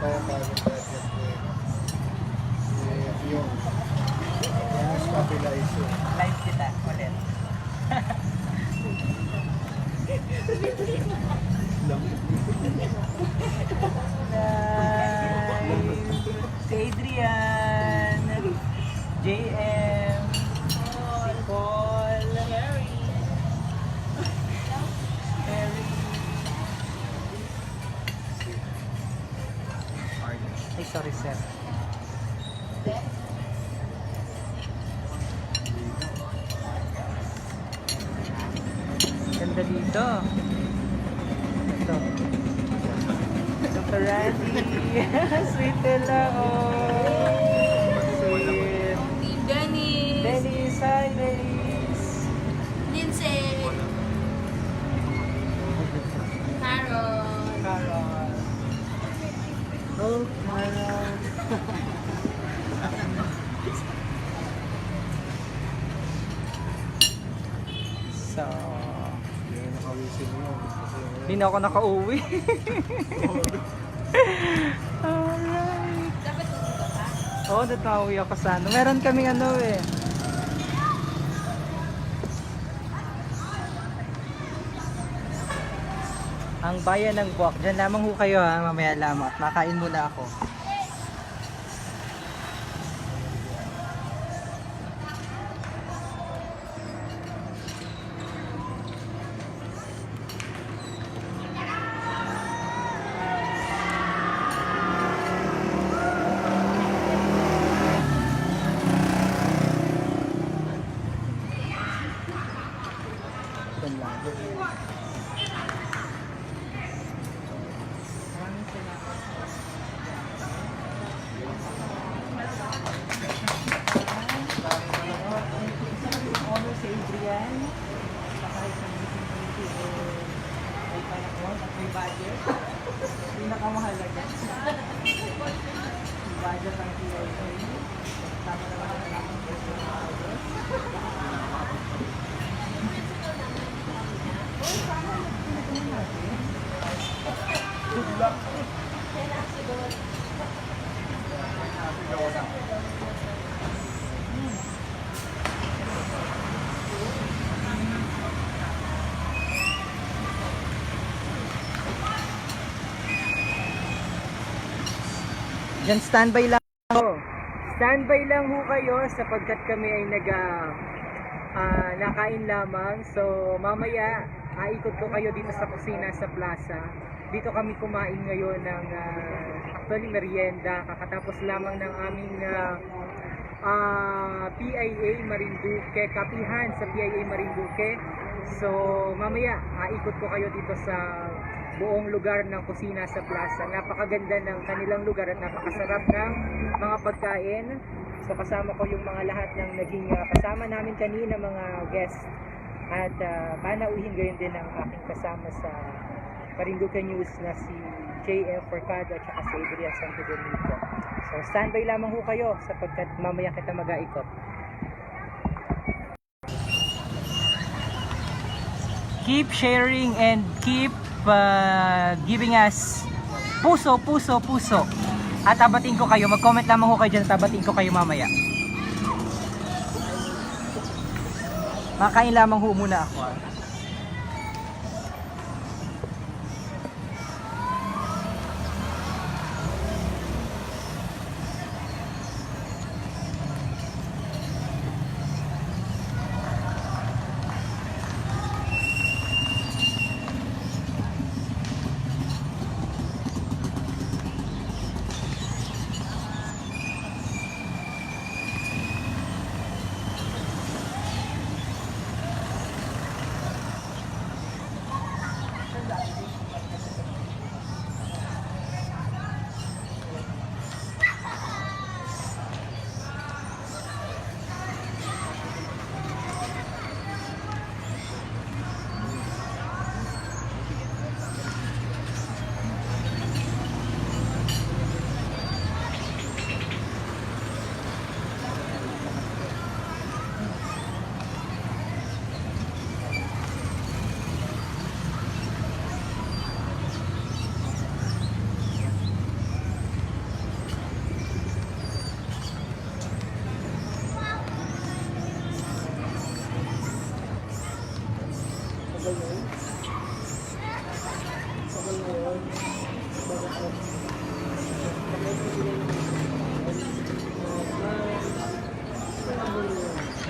kaya bagong budget eh. Eh, yung yung stabilizer. Live kita sir. Ganda dito. Ito. Randy. Sweet nila, oh. Sweet. Dennis, Dennis, hi Dennis. Lindsay, Carol, Carol. Oh, Carol. so, Hindi na nakawisin yun. Kasi hindi na ako nakauwi. Alright. dapat dito ka? Oo, natawi ako sa ano. Meron kaming ano eh. Ang bayan ng Buwak. Diyan lamang ho kayo ha, mamaya lamang. At Makain muna ako. Yan lang. Maraming salamat. Honor si Adrian. Kahit sa meeting committee, eh, may panahon at may budget. Pinakamahalaga. May budget ang PIA. Tama na lang ang aking budget. Diyan standby lang. Standby lang ho kayo sapagkat kami ay nag ah, nakain lamang. So mamaya aikot ko kayo dito sa kusina sa plaza. Dito kami kumain ngayon ng ah, actually merienda kakatapos lamang ng aming ah, ah, PIA Marinduque, kapihan sa PIA Marinduque. So, mamaya, aikot ko kayo dito sa buong lugar ng kusina sa plaza. Napakaganda ng kanilang lugar at napakasarap ng mga pagkain. So, kasama ko yung mga lahat ng naging ah, kasama namin kanina mga guests. At uh, panauhin gayon din ang aking kasama sa Marinduque News na si JF Forcado at si Adrian Santo Domingo. So standby lamang ho kayo sapagkat mamaya kita mag-aikot. Keep sharing and keep uh, giving us puso, puso, puso. At tabating ko kayo. Mag-comment lamang ho kayo dyan. Tabating ko kayo mamaya. Makain lamang ho muna ako.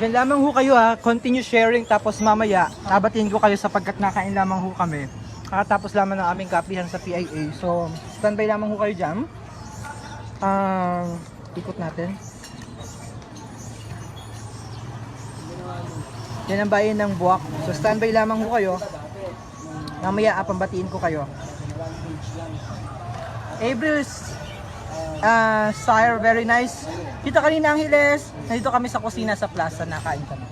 Yan lamang ho kayo ha, continue sharing tapos mamaya nabatiin ko kayo sapagkat nakain lamang ho kami. Kakatapos lamang ng aming kapihan sa PIA. So, standby lamang ho kayo dyan. Ah, ikot natin. Yan ang bayan ng Buwak. So, standby lamang ho kayo. Mamaya, ah, pambatiin ko kayo. April's ah sire, very nice. Dito kanina Angeles, nandito kami sa kusina sa plaza, nakain kami.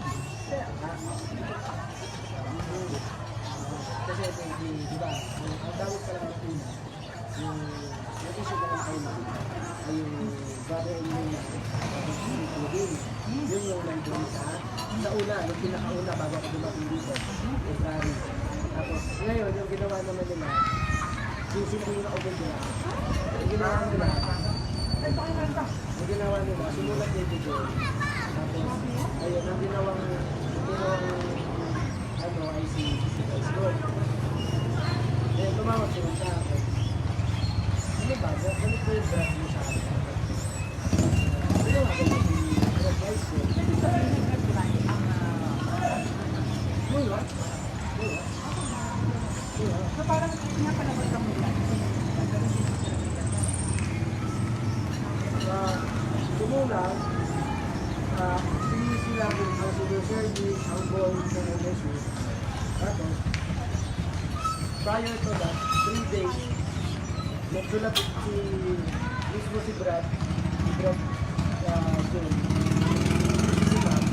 sa una, yung pinakauna bago ako dumating dito, February. Tapos ngayon, yung ginawa naman nila, sisip ko yung open nila. Yung ginawa nila, yung ginawa nila, sumulat yung video. Tapos, ayun, ang ginawang, ang ginawang, ano, ay si, si Lord. Kaya tumawag sila sa akin. Ano ba, ganito yung brand mo sa akin. Ginawa ko yung advice ko. Wala. Ah, Tumulong, ah, sila kung ang civil service, ang buong sa prior to that, three days, nagsulat si mismo si Brad, si Brad uh, Zoom. Si Ma'am,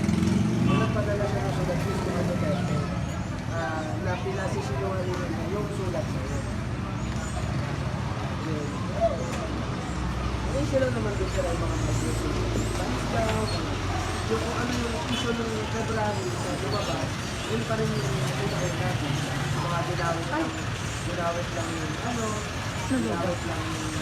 nung nagpadala siya ng sulat mismo ng Duterte, ah, na pinasisinungaling niya yung sulat sa iyo. Yun. Ayun sila naman din sila yung mga mag-issue. Balis daw, mga- yung kung ano yung issue ng February sa lumabas, yun pa rin yung pinakain natin. Mga dinawit lang, dinawit lang yung ano, dinawit lang yung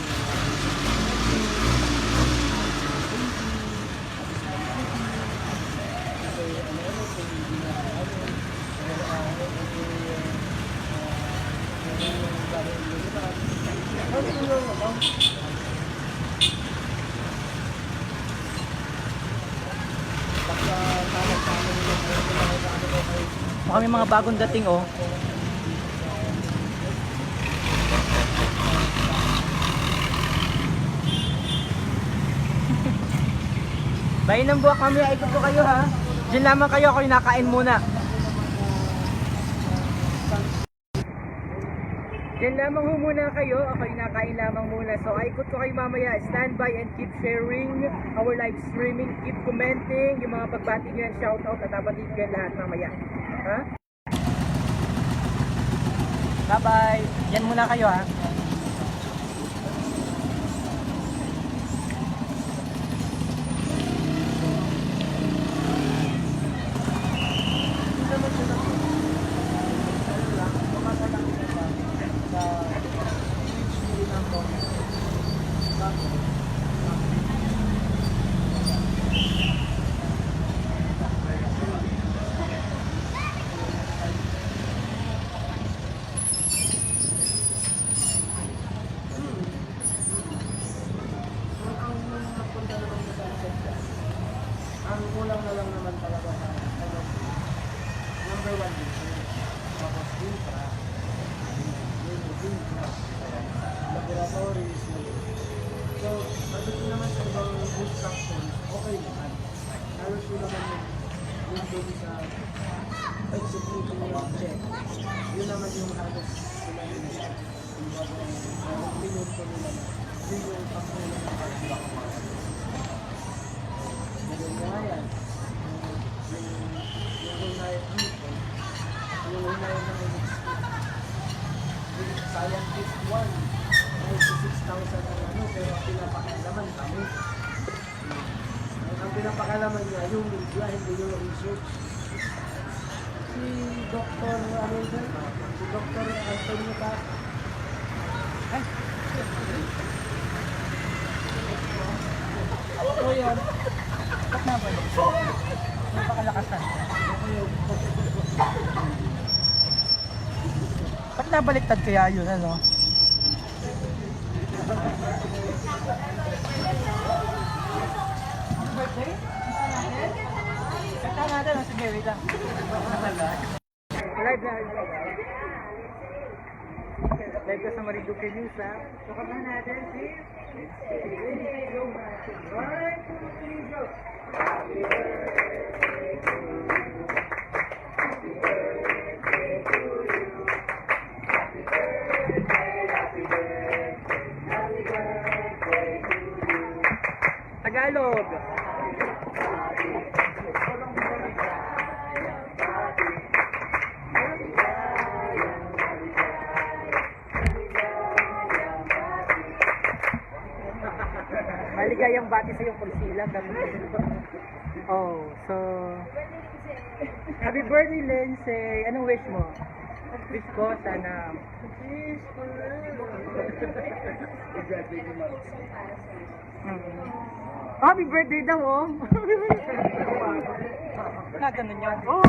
kasi ano ano kung hindi na ano pero ah hindi ah yung gagawin mo diba ano yung ano baka tawag sa amin yung mga ano ano kayo Baka may mga bagong dating oh. Bayan ng buwak kami, ikot ko kayo ha. Diyan lamang kayo, ako nakain muna. Diyan lamang ho muna kayo, ako nakain lamang muna. So, ikot ko kayo mamaya. Stand by and keep sharing our live streaming. Keep commenting. Yung mga pagbati nyo yan, shoutout at abatid ko lahat mamaya. Ha? Bye-bye. Diyan muna kayo ha. ang napunta naman sa sunset ka, ang kulang na lang naman talaga sa ano, number one dito. Tapos infra, yun yung infra, laboratories, yun. So, pagdating naman sa ibang instructions, okay naman. Halos yun naman yung yung doon sa executing yung check. Yun naman yung halos sila yun sa minuto nila na yun yung pagkulang ng pagkulang. Nagagayan. Yung yung unayan po, yung unayan ng scientist one, 96,000 ang ano, pero pinapakalaman kami. Ang pinapakalaman niya, yung media, hindi yung research. Si Dr. ano yun, Dr. Antonio Cap. Ay! Ako yan. Ba't na ba? Napakalakasan. Ba't nabaliktad kaya yun, ano? wait lang. Live, live. Live ka News, ha? So, kama natin, si... Alright, two, three, go! Happy birthday to you. Happy birthday to you. Happy birthday, happy birthday. To you. Tagalog! Maligayang bati sa iyong Priscilla. Oh, so... Happy birthday, Lindsay! Anong wish mo? Wish ko, sana... Mm. Happy birthday daw, oh! Na, ganun yan. Oh,